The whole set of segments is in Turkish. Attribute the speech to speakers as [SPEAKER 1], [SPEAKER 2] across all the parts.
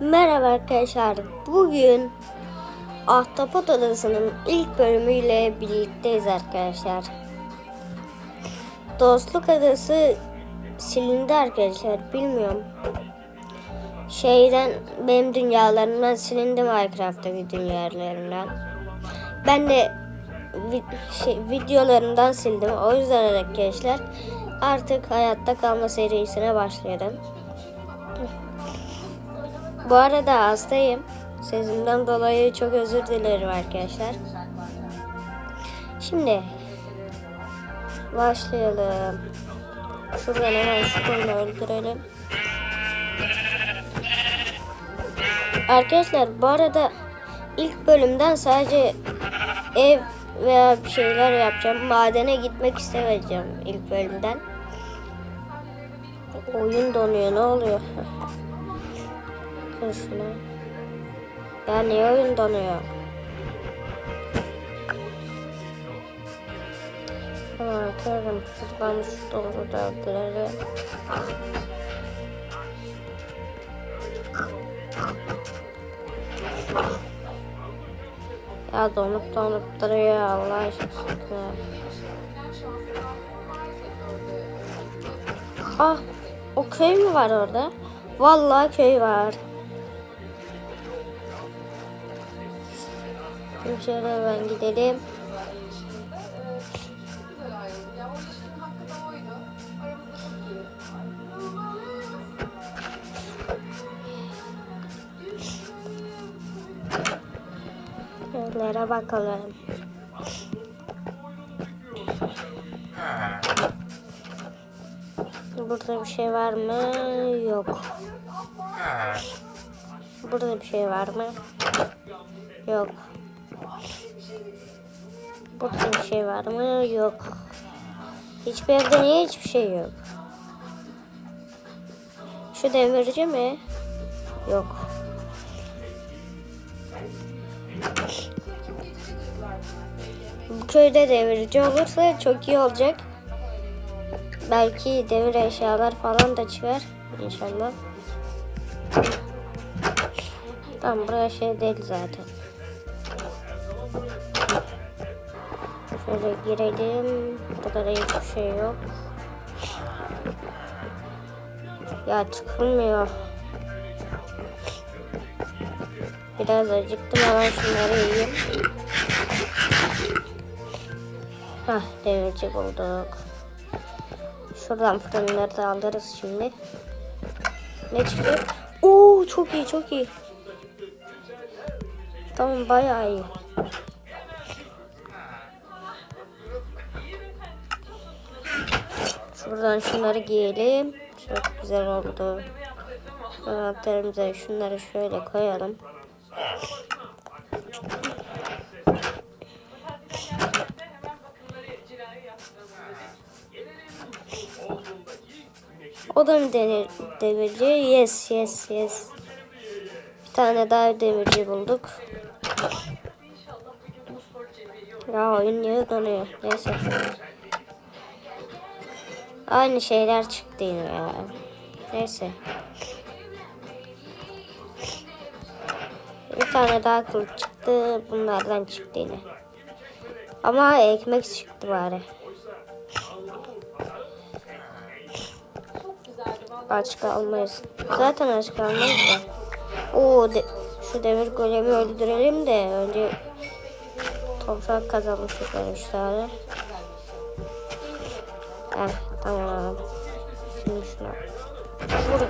[SPEAKER 1] Merhaba arkadaşlar. Bugün Ahtapot Adası'nın ilk bölümüyle birlikteyiz arkadaşlar. Dostluk Adası silindi arkadaşlar. Bilmiyorum. Şeyden benim dünyalarımdan silindi Minecraft'taki dünyalarımdan. Ben de vi- şey, videolarımdan sildim. O yüzden arkadaşlar artık hayatta kalma serisine başlayalım. Bu arada hastayım. Sesimden dolayı çok özür dilerim arkadaşlar. Şimdi başlayalım. Şuradan hemen şu koyunu öldürelim. Arkadaşlar bu arada ilk bölümden sadece ev veya bir şeyler yapacağım. Madene gitmek istemeyeceğim ilk bölümden. Oyun donuyor ne oluyor? Kır şunu. Ya niye oyun donuyor? Şuradan şu doğru öldürelim. Ya donup donup duruyor Allah aşkına. Ah o köy mü var orada? Vallahi köy var. Şöyle hemen gidelim. Köylere bakalım. Burada bir şey var mı? Yok. Burada bir şey var mı? Yok. Burada bir şey var mı? Yok. Hiçbir evde niye hiçbir şey yok? Şu demirci mi? Yok. Bu köyde demirci olursa çok iyi olacak. Belki demir eşyalar falan da çıkar. İnşallah. Tamam buraya şey değil zaten. Şöyle girelim. Burada da hiçbir şey yok. Ya çıkılmıyor. Biraz acıktım hemen şunları yiyeyim. Hah demirci bulduk. Şuradan fırınları da alırız şimdi. Ne çıkıyor? Oo çok iyi çok iyi. Tamam bayağı iyi. Şuradan şunları giyelim. Çok güzel oldu. Anahtarımıza şunları şöyle koyalım. O da mı denir, demirci? Yes, yes, yes. Bir tane daha demirci bulduk. Ya oyun niye donuyor? Neyse. Aynı şeyler çıktı yine ya. Neyse. Bir tane daha kılıç çıktı. Bunlardan çıktı yine. Ama ekmek çıktı bari. Aç kalmayız. Zaten aç kalmayız da. Oo, de, şu demir golemi öldürelim de önce toprak şuradan üç tane. Heh, tamam. Şimdi şuna vur.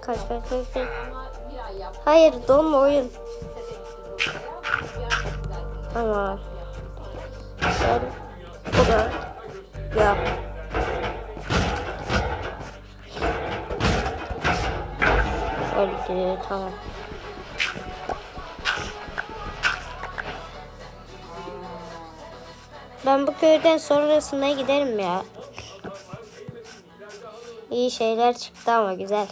[SPEAKER 1] Kaç kaç kaç kaç. Hayır donma oyun. Tamam. Ben bu da ya. Öldü tamam. Ben bu köyden sonrasına giderim ya. İyi şeyler çıktı ama güzel.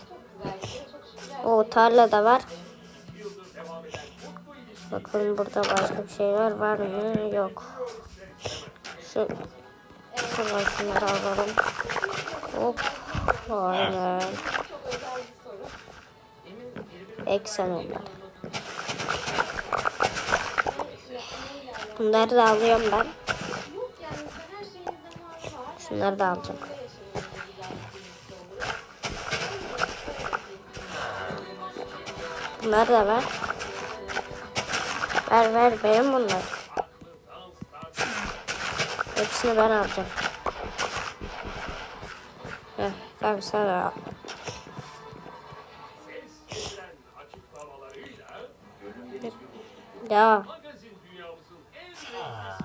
[SPEAKER 1] O tarla da var. Bakalım burada başka bir şeyler var mı? Yok. Şu şuradan şunları alalım. Hop. Aynen. eksen onlar. Bunları da alıyorum ben. Şunları da alacağım. Bunları da ver. Ver ver benim bunlar. Hepsini ben alacağım. Heh, sen de al. Ya.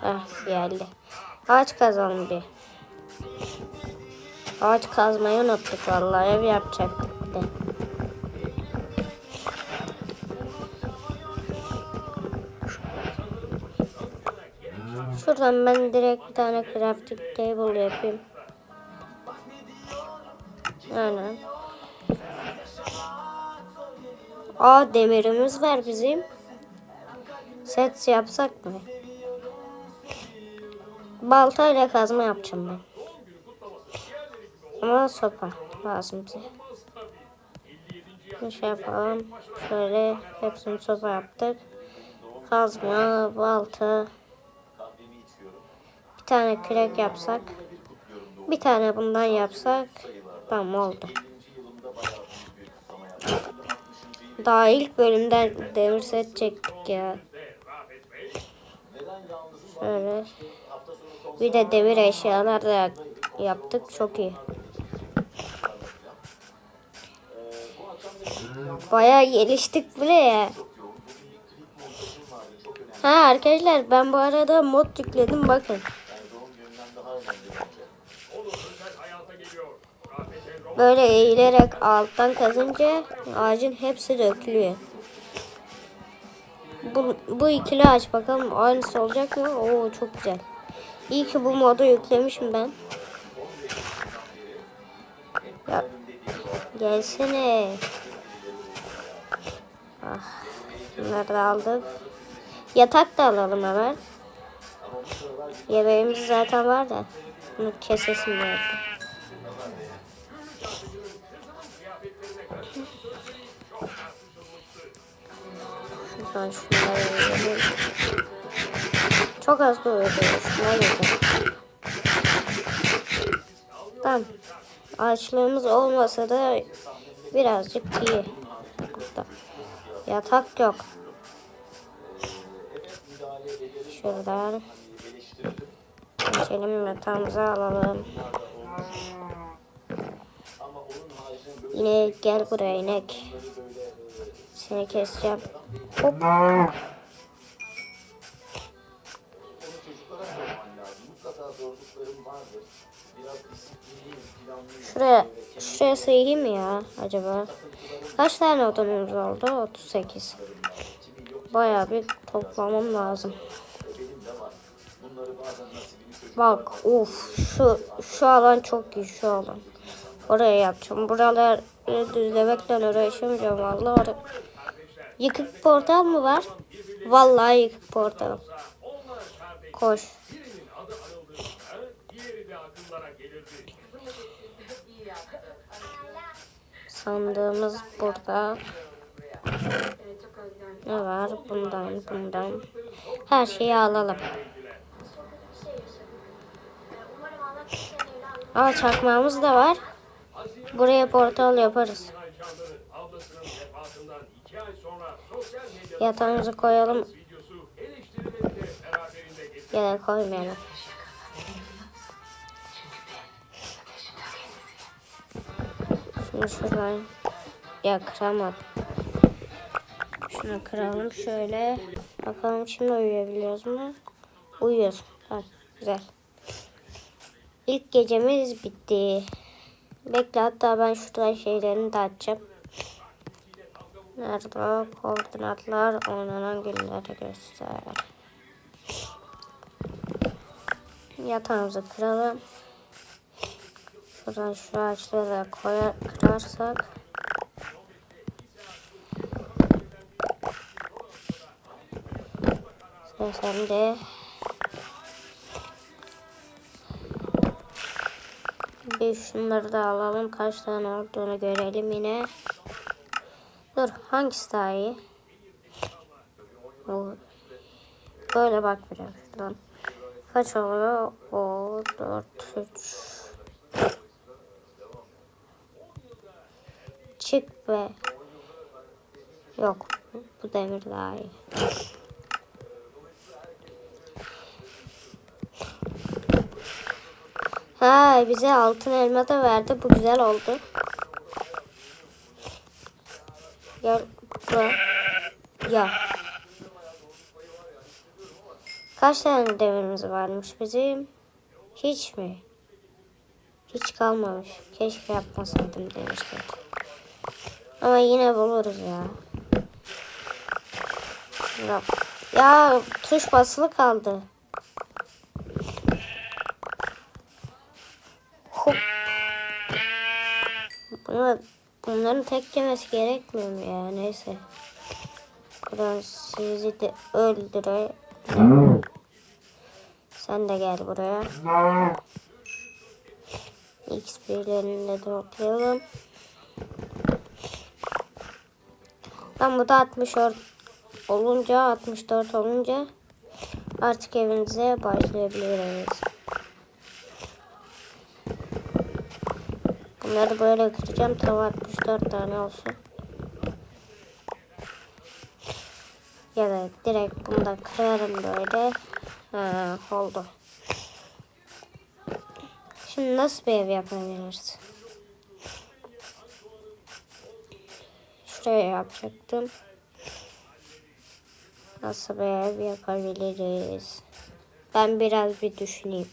[SPEAKER 1] Ah geldi. Kazalım bir. Ağaç kazmayı unuttuk vallahi ev yapacaktık bir de. Şuradan ben direkt bir tane crafting table yapayım. Aynen. Aa demirimiz var bizim. Set yapsak mı? Baltayla kazma yapacağım ben. Ama sopa lazım bize. Bir şey yapalım. Şöyle hepsini sopa yaptık. Kazma, balta. Bir tane kürek yapsak. Bir tane bundan yapsak. Tamam oldu. Daha ilk bölümden demir set çektik ya. Şöyle. Bir de demir eşyalar da yaptık. Çok iyi. Bayağı geliştik buraya. Ha arkadaşlar ben bu arada mod yükledim bakın. Böyle eğilerek alttan kazınca ağacın hepsi dökülüyor. Bu, bu ikili ağaç bakalım aynısı olacak mı? Oo çok güzel. İyi ki bu modu yüklemişim ben. Ya, gelsene. Ah, bunları da aldık. Yatak da alalım hemen. Yemeğimiz zaten var da. Bunu kesesim vardı. Şuradan şunları yiyelim. Çok az doyuyor. Şuna yedim. Tamam. Açlığımız olmasa da birazcık iyi. Yatak yok. Şuradan. Geçelim yatağımızı alalım. İnek gel buraya inek. Seni keseceğim. Hop. Şuraya, şuraya sığayım mı ya acaba? Kaç tane odamız oldu? 38. Bayağı bir toplamam lazım. Bak of şu şu alan çok iyi şu alan. Oraya yapacağım. Buraları düzlemekle uğraşamayacağım vallahi. Yıkık portal mı var? Vallahi yıkık portal. Koş. Sandığımız burada. Ne var? Bundan, bundan. Her şeyi alalım. Aa çakmağımız da var. Buraya portal yaparız. Yatağımızı koyalım. Ya da koymayalım. Şunu şuradan ya kıramadım. Şunu kıralım şöyle. Bakalım şimdi uyuyabiliyoruz mu? Uyuyoruz. Tamam güzel. İlk gecemiz bitti. Bekle hatta ben şuradan şeylerini de açacağım. Nerede? Koordinatlar oynanan günleri göster. Yatağımızı kıralım. Buradan şu ağaçları koyar, kırarsak. Sen, de bir şunları da alalım. Kaç tane olduğunu görelim yine. Dur hangisi daha iyi? Böyle bak biraz şuradan. Kaç oluyor? O 4 3 Çık be. Yok. Bu demir daha iyi. Ha bize altın elma da verdi. Bu güzel oldu. Gel buraya. Ya. Kaç tane demirimiz varmış bizim? Hiç mi? Hiç kalmamış. Keşke yapmasaydım demiştim. Ama yine buluruz ya. Ya, tuş basılı kaldı. Hop. Bunlar, bunların tek yemesi gerekmiyor mu ya? Neyse. Buradan sizi de öldüre. Sen de gel buraya. XP'lerini de toplayalım. Ben bu da 64 olunca 64 olunca artık evinize başlayabiliriz. Bunları böyle kıracağım. Tam 64 tane olsun. Ya da direkt bunu da kırarım böyle. Ha, oldu. Şimdi nasıl bir ev yapabiliriz? Şuraya yapacaktım. Nasıl bir ev yapabiliriz? Ben biraz bir düşüneyim.